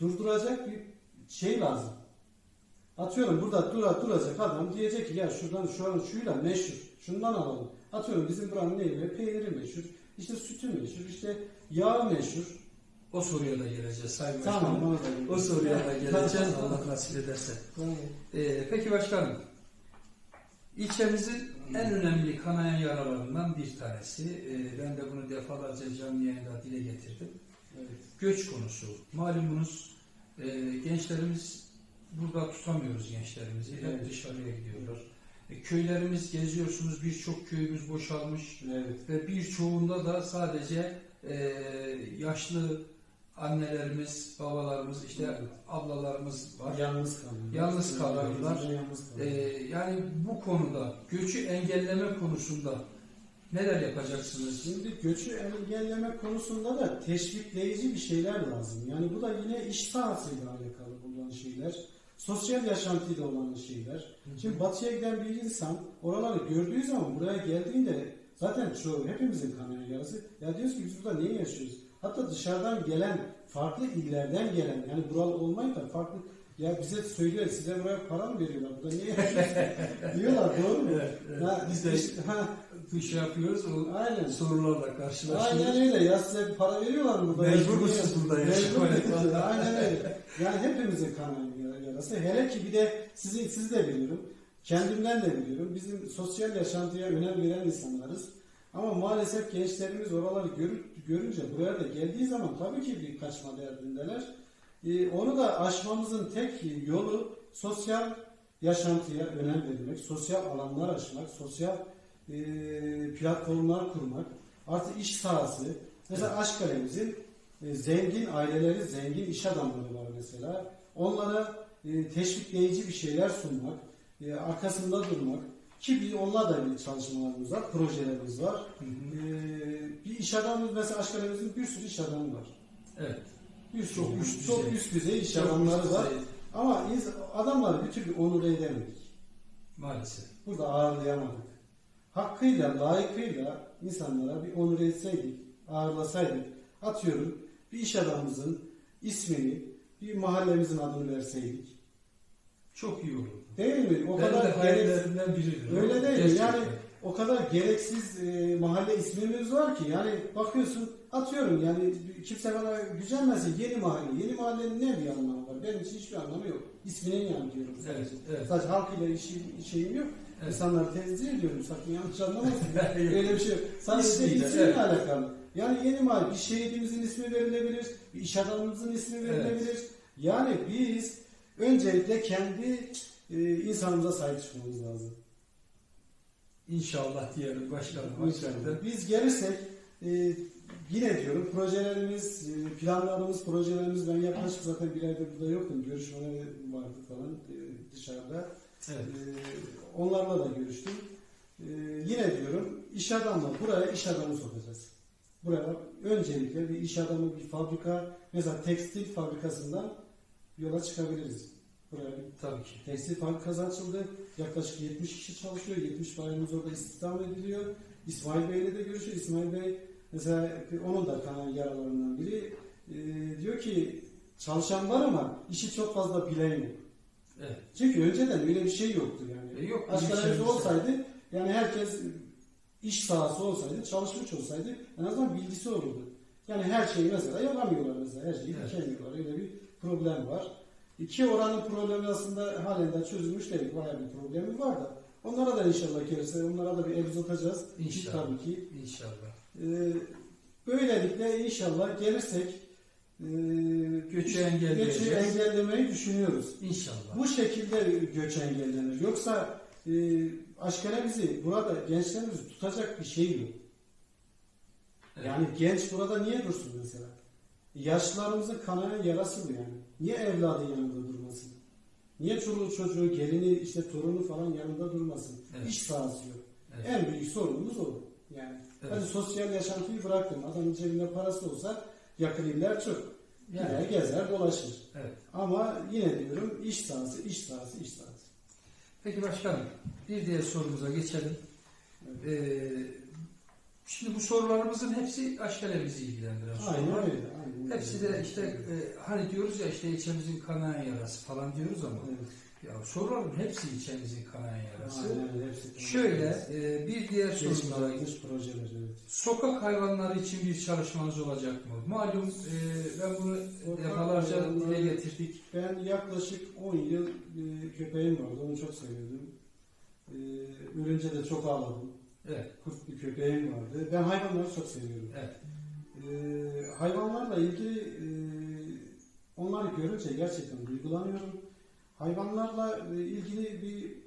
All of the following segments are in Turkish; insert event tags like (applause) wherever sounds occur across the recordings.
durduracak bir şey lazım. Atıyorum burada dura, duracak adam diyecek ki ya şuradan şu an şuyla meşhur. Şundan alalım. Atıyorum bizim buranın neyi? Peyniri meşhur. işte sütü meşhur. işte yağı meşhur. O soruya da geleceğiz Sayın Tamam. Başkanım. O soruya da geleceğiz. Allah nasip ederse. Tamam. Ee, peki başkanım, ilçemizin en önemli kanayan yaralarından bir tanesi. Ee, ben de bunu defalarca canlı yayında dile getirdim. Göç konusu. Malumunuz e, gençlerimiz burada tutamıyoruz gençlerimizi. Hep Evet. dışarıya gidiyorlar. E, köylerimiz geziyorsunuz birçok köyümüz boşalmış Evet. ve birçoğunda da sadece e, yaşlı annelerimiz, babalarımız, işte Evet. ablalarımız var. Yalnız kalıyor. Yalnız kalıyorlar. Yalnız E, kalıyor. yani bu konuda göçü engelleme konusunda neler yapacaksınız? Şimdi göçü engelleme konusunda da teşvikleyici bir şeyler lazım. Yani bu da yine iş sahasıyla alakalı olan şeyler. Sosyal yaşantıyla olan şeyler. Şimdi batıya giden bir insan oraları gördüğü zaman buraya geldiğinde zaten çoğu hepimizin kanayan yarası. Ya diyoruz ki biz burada niye yaşıyoruz? Hatta dışarıdan gelen, farklı illerden gelen, yani buralı olmayıp da farklı ya bize söylüyor, size buraya para mı veriyorlar? Burada niye yaşıyorsunuz? (laughs) Diyorlar, doğru mu? Evet, evet. Ha, Biz de işte- ha, bir şey yapıyoruz, o aynen. sorularla karşılaşıyoruz. Aynen öyle. Ya size para veriyorlar mı burada? Mecbursunuz Yaşamaya? burada yaşamaya. Mecbursunuz. Aynen öyle. Yani hepimizin kanayan yarası. Hele ki bir de sizin, siz de biliyorum. Kendimden de biliyorum. Bizim sosyal yaşantıya önem veren insanlarız. Ama maalesef gençlerimiz oraları görü- görünce buraya da geldiği zaman tabii ki bir kaçma derdindeler. Ee, onu da aşmamızın tek yolu sosyal yaşantıya önem vermek, sosyal alanlar açmak, sosyal e, platformlar kurmak, artı iş sahası. Mesela Aşkale'mizin e, zengin aileleri, zengin iş adamları var mesela. Onlara e, teşvikleyici bir şeyler sunmak, e, arkasında durmak. Ki biz onunla da bir çalışmalarımız var, projelerimiz var. Hı hı. E, bir iş adamımız mesela Aşkale'mizin bir sürü iş adamı var. Evet. Bir sürü, Çok üst çok düzey. üst düzey iş Çok adamları var. düzey. Ama adamları bir türlü onur edemedik. Maalesef. Burada ağırlayamadık. Hakkıyla, layıkıyla insanlara bir onur etseydik, ağırlasaydık, atıyorum bir iş adamımızın ismini, bir mahallemizin adını verseydik. Çok iyi olur. Değil mi? O de kadar gerek, hayallerimden biridir. öyle değil? Gerçekten. Yani o kadar gereksiz e, mahalle ismimiz var ki yani bakıyorsun atıyorum yani kimse bana gücenmesin yeni mahalle. Yeni mahallenin ne bir anlamı var? Benim için hiçbir anlamı yok. İsminin yanı diyorum. Evet, evet. Sadece halk ile işi, şeyim yok. Evet. İnsanları tenzih ediyorum. Sakın yanlış anlamasın. (laughs) Öyle bir şey yok. Sadece İsmiyle, isimle evet. alakalı. Yani yeni mahalle bir şehidimizin ismi verilebilir. Bir iş adamımızın ismi verilebilir. Yani biz öncelikle kendi e, insanımıza sahip çıkmamız lazım. İnşallah diyelim başkanım. İnşallah. Biz gelirsek e, yine diyorum projelerimiz, e, planlarımız, projelerimiz ben yaklaşık zaten bir aydır burada yokum. Görüşmeler vardı falan e, dışarıda. Evet. E, onlarla da görüştüm. E, yine diyorum iş adamla buraya iş adamı sokacağız. Buraya öncelikle bir iş adamı, bir fabrika, mesela tekstil fabrikasından yola çıkabiliriz. Buraya Tabii ki. Tekstil fabrikası açıldı. Yaklaşık 70 kişi çalışıyor. 70 bayramımız orada istihdam ediliyor. İsmail Bey'le de görüşüyor. İsmail Bey mesela onun da kanayan yaralarından biri. Ee, diyor ki çalışan var ama işi çok fazla bilen yok. Evet. Çünkü önceden öyle bir şey yoktu yani. E, yok, Aşkaracı ilçemizde. olsaydı yani herkes iş sahası olsaydı, çalışmış olsaydı en azından bilgisi olurdu. Yani her şeyi mesela yapamıyorlar mesela. Her şeyi Evet. dikemiyorlar. Öyle bir problem var. İki oranın problemi aslında halen de çözülmüş değil. Bayağı bir problemi var da. Onlara da inşallah gelirse onlara da bir el uzatacağız. İnşallah. Tabii ki. İnşallah. Ee, böylelikle inşallah gelirsek e, Göçü göçü engelleyeceğiz. engellemeyi düşünüyoruz. İnşallah. Bu şekilde göç engellenir. Yoksa e, aşkına bizi burada gençlerimizi tutacak bir şey yok. Evet. Yani genç burada niye dursun mesela? Yaşlılarımızın kanayan yarası bu yani. Niye evladı yanında durmasın? Niye çoluğu çocuğu, gelini, işte torunu falan yanında durmasın? Evet. İş sahası yok. Evet. En büyük sorunumuz o. Yani Evet. hadi sosyal yaşantıyı bıraktım. Adamın cebinde parası olsa yakın iller çok. Yani. Gider, gezer, dolaşır. Evet. Ama yine diyorum iş sahası, iş sahası, iş sahası. Peki başkanım bir diğer sorumuza geçelim. Ee, Şimdi bu sorularımızın hepsi aşkalemizi ilgilendiren Aynen sorular. öyle. Aynen Hepsi de işte e, hani diyoruz ya işte ilçemizin kanayan yarası falan diyoruz ama Evet. Ya soruların hepsi ilçemizin kanayan yarası. Aynen öyle, hepsi- Şöyle e, bir diğer sorumuz projeler evet. Sokak hayvanları için bir çalışmanız olacak mı? Malum e, ben bunu Sokak defalarca hayvanları- dile getirdik. Ben yaklaşık 10 yıl e, köpeğim vardı. Onu çok seviyordum. E, ölünce de çok ağladım. Evet, Kurt bir köpeğim vardı. Ben hayvanları çok seviyorum. evet. E, hayvanlarla ilgili e, onları görünce gerçekten duygulanıyorum. Hayvanlarla e, ilgili bir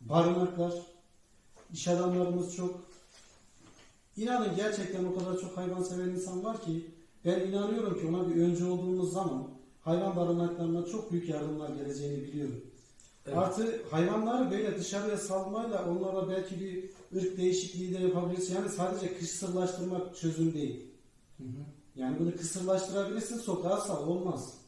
barınaklar, iş adamlarımız çok. İnanın gerçekten o kadar çok hayvan seven insan var ki ben inanıyorum ki ona bir öncü olduğumuz zaman hayvan barınaklarına çok büyük yardımlar geleceğini biliyorum. Evet. Artı hayvanları böyle dışarıya salmayla onlara belki bir ırk değişikliği de yapabilirsin. Yani sadece kısırlaştırmak çözüm değil. Hı hı. Yani bunu kısırlaştırabilirsin sokağa sal olmaz.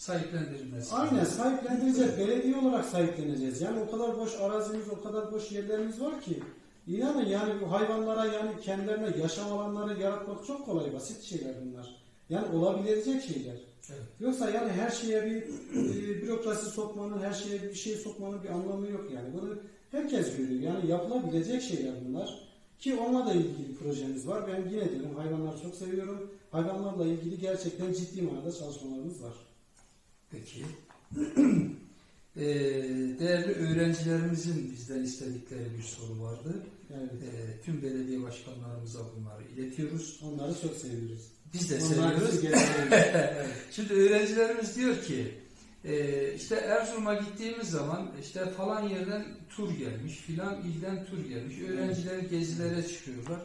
Sahiplendirilmesi. Aynen sahiplendireceğiz. Belediye olarak sahipleneceğiz. Yani o kadar boş arazimiz, o kadar boş yerlerimiz var ki. İnanın yani bu hayvanlara yani kendilerine yaşam alanları yaratmak çok kolay, basit şeyler bunlar. Yani olabilecek şeyler. Evet. Yoksa yani her şeye bir e, bürokrasi sokmanın, her şeye bir şey sokmanın bir anlamı yok yani. Bunu herkes görüyor. Yani yapılabilecek şeyler bunlar. Ki onunla da ilgili projemiz var. Ben yine diyorum hayvanları çok seviyorum. Hayvanlarla ilgili gerçekten ciddi manada çalışmalarımız var. Peki. (clears throat) Ee, değerli öğrencilerimizin bizden istedikleri bir soru vardı. Evet. Ee, tüm belediye başkanlarımıza bunları iletiyoruz. Onları çok seviyoruz. Biz de Onlar seviyoruz. (laughs) evet. Şimdi öğrencilerimiz diyor ki e, işte Erzurum'a gittiğimiz zaman işte falan yerden tur gelmiş, filan ilden tur gelmiş. Öğrenciler gezilere çıkıyorlar.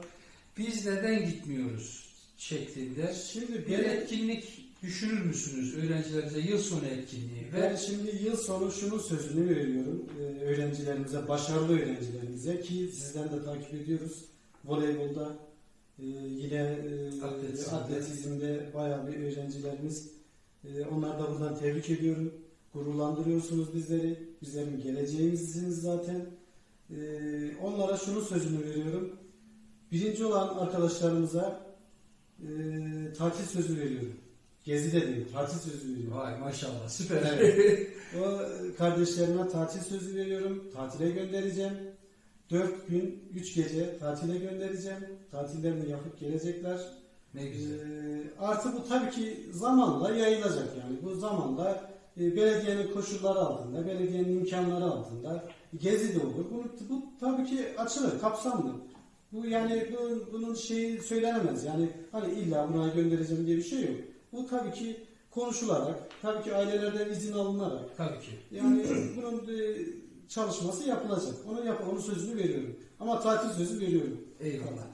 Biz neden gitmiyoruz şeklinde Şimdi bir etkinlik düşünür müsünüz öğrencilerimize yıl sonu etkinliği ben ve şimdi yıl sonu şunun sözünü veriyorum e, öğrencilerimize, başarılı öğrencilerimize ki sizden de takip ediyoruz. Voleybolda e, yine e, Atletizmde. atletizmde bayağı bir öğrencilerimiz. E, onları da buradan tebrik ediyorum. Gururlandırıyorsunuz bizleri. Bizlerin geleceğimizsiniz zaten. E, onlara şunun sözünü veriyorum. Birinci olan arkadaşlarımıza e, tatil sözü veriyorum. Gezi de değil, tatil sözü veriyorum. vay maşallah süper. Evet. (laughs) O kardeşlerime tatil sözü veriyorum. Tatile göndereceğim. 4 gün, 3 gece tatile göndereceğim. Tatillerini yapıp gelecekler. ne güzel. Ee, artı bu tabii ki zamanla yayılacak yani. Bu zamanla e, belediyenin koşulları altında, belediyenin imkanları altında gezi de olur. Bu, bu tabii ki açılır, kapsamlı. Bu yani bu, bunun şeyi söylenemez. Yani hani illa buna göndereceğim diye bir şey yok. Bu tabii ki konuşularak, tabii ki ailelerden izin alınarak Tabii ki. yani (clears throat) bunun e, çalışması yapılacak. Onu yap, onun sözünü veriyorum. Ama tatil sözü veriyorum. Eyvallah.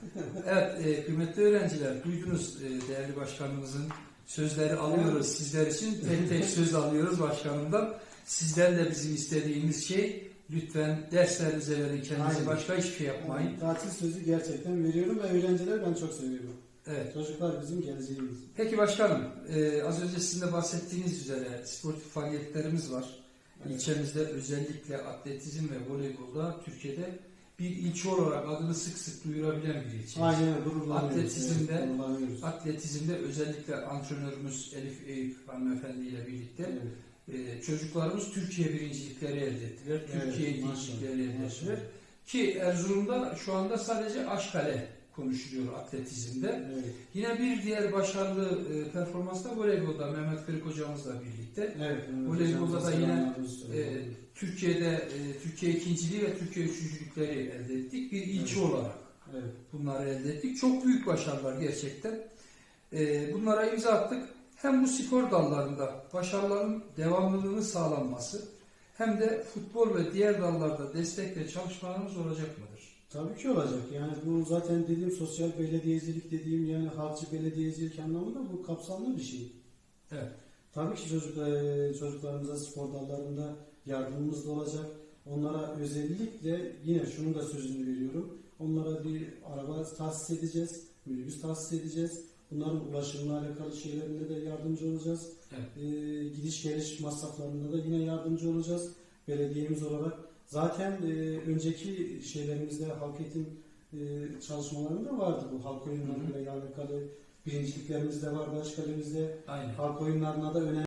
Evet e, kıymetli öğrenciler duydunuz e, değerli başkanımızın sözleri alıyoruz sizler için. Tek tek söz alıyoruz başkanımdan. Sizden de bizim istediğimiz şey lütfen derslerinize verin kendinizi Aynen. başka hiçbir şey yapmayın. Yani tatil sözü gerçekten veriyorum ve öğrenciler ben çok seviyorum. Evet. Çocuklar bizim geleceğimiz. Peki başkanım e, az önce sizin de bahsettiğiniz üzere sportif faaliyetlerimiz var. Evet. İlçemizde özellikle atletizm ve voleybolda Türkiye'de bir ilçe olarak adını sık sık duyurabilen bir ilçe. Aynen gururlanıyoruz. Atletizmde- evet, gururlanıyoruz. Atletizmde özellikle antrenörümüz Elif Eyüp hanımefendi ile birlikte Evet. e, çocuklarımız Türkiye birincilikleri elde ettiler. Evet, Türkiye ikincilikleri elde ettiler. Ki Erzurum'da şu anda sadece Aşkale konuşuluyor atletizmde. Evet. Yine bir diğer başarılı e, performans da voleybolda Mehmet Kırık hocamızla birlikte. Evet. Voleybolda da yine, E. Türkiye'de e, Türkiye ikinciliği ve Türkiye üçüncülükleri elde ettik. Bir ilçe Evet. olarak Evet. bunları elde ettik. Çok büyük başarılar gerçekten. Ee, bunlara imza attık. Hem bu spor dallarında başarıların devamlılığını sağlanması hem de futbol ve diğer dallarda destekle çalışmalarımız olacak mıdır? Tabii ki olacak. Yani bu zaten dediğim sosyal belediyecilik dediğim yani halkçı belediyecilik anlamında bu kapsamlı bir şey. Evet. Tabii ki çocuk, e, çocuklarımıza spor dallarında yardımımız da olacak. Onlara özellikle yine şunun da sözünü veriyorum. Onlara bir araba tahsis edeceğiz, minibüs tahsis edeceğiz. Bunların ulaşımla alakalı şeylerinde de yardımcı olacağız. Evet. E, gidiş geliş masraflarında da yine yardımcı olacağız. Belediyemiz olarak. Zaten e, önceki şeylerimizde halk eğitim e, çalışmalarında vardı bu halk oyunlarıyla alakalı. Birinciliklerimiz de var başkalarımızda. Aynen. Halk oyunlarına da önem